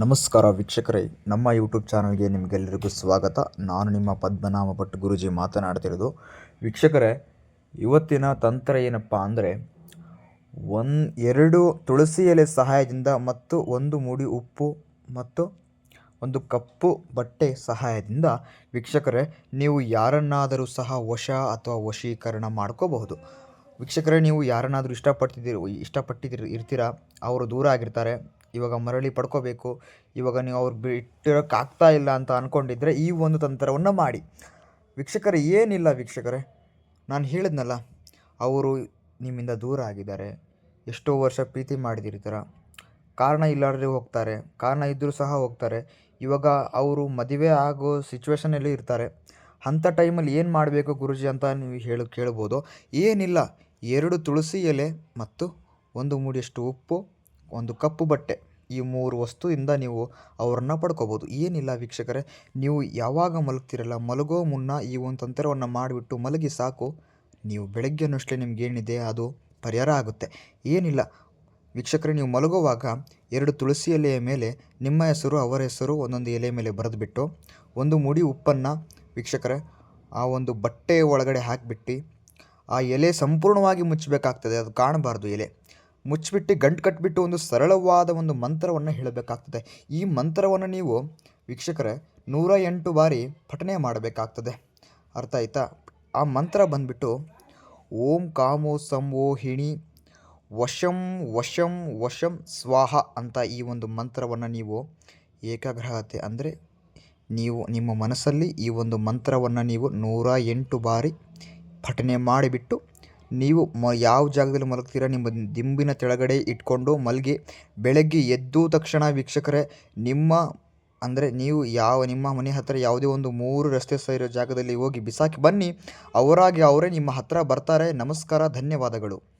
ನಮಸ್ಕಾರ ವೀಕ್ಷಕರೇ, ನಮ್ಮ ಯೂಟ್ಯೂಬ್ ಚಾನಲ್ಗೆ ನಿಮಗೆಲ್ಲರಿಗೂ ಸ್ವಾಗತ. ನಾನು ನಿಮ್ಮ ಪದ್ಮನಾಮ ಭಟ್ ಗುರುಜಿ ಮಾತನಾಡ್ತಿರೋದು. ವೀಕ್ಷಕರೇ, ಇವತ್ತಿನ ತಂತ್ರ ಏನಪ್ಪ ಅಂದರೆ, ಒನ್, ಎರಡು ತುಳಸಿ ಎಲೆ ಸಹಾಯದಿಂದ ಮತ್ತು ಒಂದು ಮೂಡಿ ಉಪ್ಪು ಮತ್ತು ಒಂದು ಕಪ್ಪು ಬಟ್ಟೆ ಸಹಾಯದಿಂದ ವೀಕ್ಷಕರೇ, ನೀವು ಯಾರನ್ನಾದರೂ ಸಹ ವಶ ಅಥವಾ ವಶೀಕರಣ ಮಾಡ್ಕೋಬಹುದು. ವೀಕ್ಷಕರೇ, ನೀವು ಯಾರನ್ನಾದರೂ ಇಷ್ಟಪಡ್ತಿದ್ದೀರಿ, ಇಷ್ಟಪಟ್ಟಿದ್ದೀರಿ, ಇರ್ತೀರಾ? ಅವರು ದೂರ ಆಗಿರ್ತಾರೆ. ಇವಾಗ ಮರಳಿ ಪಡ್ಕೋಬೇಕು, ಇವಾಗ ನೀವು ಅವ್ರು ಬಿಟ್ಟಿರೋಕ್ಕಾಗ್ತಾ ಇಲ್ಲ ಅಂತ ಅಂದ್ಕೊಂಡಿದ್ರೆ ಈ ಒಂದು ತಂತ್ರವನ್ನು ಮಾಡಿ. ವೀಕ್ಷಕರೇ, ಏನಿಲ್ಲ ವೀಕ್ಷಕರೇ, ನಾನು ಹೇಳಿದ್ನಲ್ಲ, ಅವರು ನಿಮ್ಮಿಂದ ದೂರ ಆಗಿದ್ದಾರೆ, ಎಷ್ಟೋ ವರ್ಷ ಪ್ರೀತಿ ಮಾಡಿದಿರ್ತೀರ ಕಾರಣ ಇಲ್ಲಾರ್ದೆ ಹೋಗ್ತಾರೆ, ಕಾರಣ ಇದ್ದರೂ ಸಹ ಹೋಗ್ತಾರೆ. ಇವಾಗ ಅವರು ಮದುವೆ ಆಗೋ ಸಿಚುವೇಶನಲ್ಲಿ ಇರ್ತಾರೆ. ಅಂಥ ಟೈಮಲ್ಲಿ ಏನು ಮಾಡಬೇಕು ಗುರುಜಿ ಅಂತ ನೀವು ಹೇಳಿ, ಕೇಳ್ಬೋದು. ಏನಿಲ್ಲ, ಎರಡು ತುಳಸಿ ಎಲೆ ಮತ್ತು ಒಂದು ಮೂಡಿಯಷ್ಟು ಉಪ್ಪು, ಒಂದು ಕಪ್ಪು ಬಟ್ಟೆ. ಈ ಮೂರು ವಸ್ತುವಿಂದ ನೀವು ಅವ್ರನ್ನ ಪಡ್ಕೋಬೋದು. ಏನಿಲ್ಲ ವೀಕ್ಷಕರೇ, ನೀವು ಯಾವಾಗ ಮಲಗ್ತಿರಲ್ಲ, ಮಲಗೋ ಮುನ್ನ ಈ ಒಂದು ತಂತ್ರವನ್ನು ಮಾಡಿಬಿಟ್ಟು ಮಲಗಿ ಸಾಕು. ನೀವು ಬೆಳಗ್ಗೆ ಅನ್ನೋಷ್ಟೇ ನಿಮಗೇನಿದೆ ಅದು ಪರಿಹಾರ ಆಗುತ್ತೆ. ಏನಿಲ್ಲ ವೀಕ್ಷಕರೇ, ನೀವು ಮಲಗುವಾಗ ಎರಡು ತುಳಸಿ ಎಲೆಯ ಮೇಲೆ, ನಿಮ್ಮ ಹೆಸರು, ಅವರ ಹೆಸರು ಒಂದೊಂದು ಎಲೆ ಮೇಲೆ ಬರೆದುಬಿಟ್ಟು ಒಂದು ಮುಡಿ ಉಪ್ಪನ್ನು ವೀಕ್ಷಕರೇ, ಆ ಒಂದು ಬಟ್ಟೆ ಒಳಗಡೆ ಹಾಕಿಬಿಟ್ಟು ಆ ಎಲೆ ಸಂಪೂರ್ಣವಾಗಿ ಮುಚ್ಚಬೇಕಾಗ್ತದೆ. ಅದು ಕಾಣಬಾರ್ದು ಎಲೆ. ಮುಚ್ಚಿಬಿಟ್ಟು ಗಂಟು ಕಟ್ಟಿಬಿಟ್ಟು ಒಂದು ಸರಳವಾದ ಒಂದು ಮಂತ್ರವನ್ನು ಹೇಳಬೇಕಾಗ್ತದೆ. ಈ ಮಂತ್ರವನ್ನು ನೀವು ವೀಕ್ಷಕರೇ ನೂರ ಎಂಟು ಬಾರಿ ಪಠನೆ ಮಾಡಬೇಕಾಗ್ತದೆ. ಅರ್ಥ ಆಯ್ತಾ? ಆ ಮಂತ್ರ ಬಂದ್ಬಿಟ್ಟು, ಓಂ ಕಾಮೋ ಸಂವೋಹಿಣಿ ವಶಂ ವಶಂ ವಶಂ ಸ್ವಾಹ ಅಂತ ಈ ಒಂದು ಮಂತ್ರವನ್ನು ನೀವು ಏಕಾಗ್ರಹತೆ ಅಂದರೆ ನೀವು ನಿಮ್ಮ ಮನಸ್ಸಲ್ಲಿ ಈ ಒಂದು ಮಂತ್ರವನ್ನು ನೀವು ನೂರ ಎಂಟು ಬಾರಿ ಪಠನೆ ಮಾಡಿಬಿಟ್ಟು ನೀವು ಮ ಯಾವ ಜಾಗದಲ್ಲಿ ಮಲಗ್ತೀರಾ ನಿಮ್ಮ ದಿಂಬಿನ ಕೆಳಗಡೆ ಇಟ್ಕೊಂಡು ಮಲಗಿ ಬೆಳಗ್ಗೆ ಎದ್ದು ತಕ್ಷಣ ವೀಕ್ಷಕರೇ, ನಿಮ್ಮ ಅಂದರೆ ನೀವು ಯಾವ, ನಿಮ್ಮ ಮನೆ ಹತ್ತಿರ ಯಾವುದೇ ಒಂದು ಮೂರು ರಸ್ತೆ ಸೇರೋ ಜಾಗದಲ್ಲಿ ಹೋಗಿ ಬಿಸಾಕಿ ಬನ್ನಿ, ಅವರಾಗಿ ಅವರೇ ನಿಮ್ಮ ಹತ್ತಿರ ಬರ್ತಾರೆ. ನಮಸ್ಕಾರ, ಧನ್ಯವಾದಗಳು.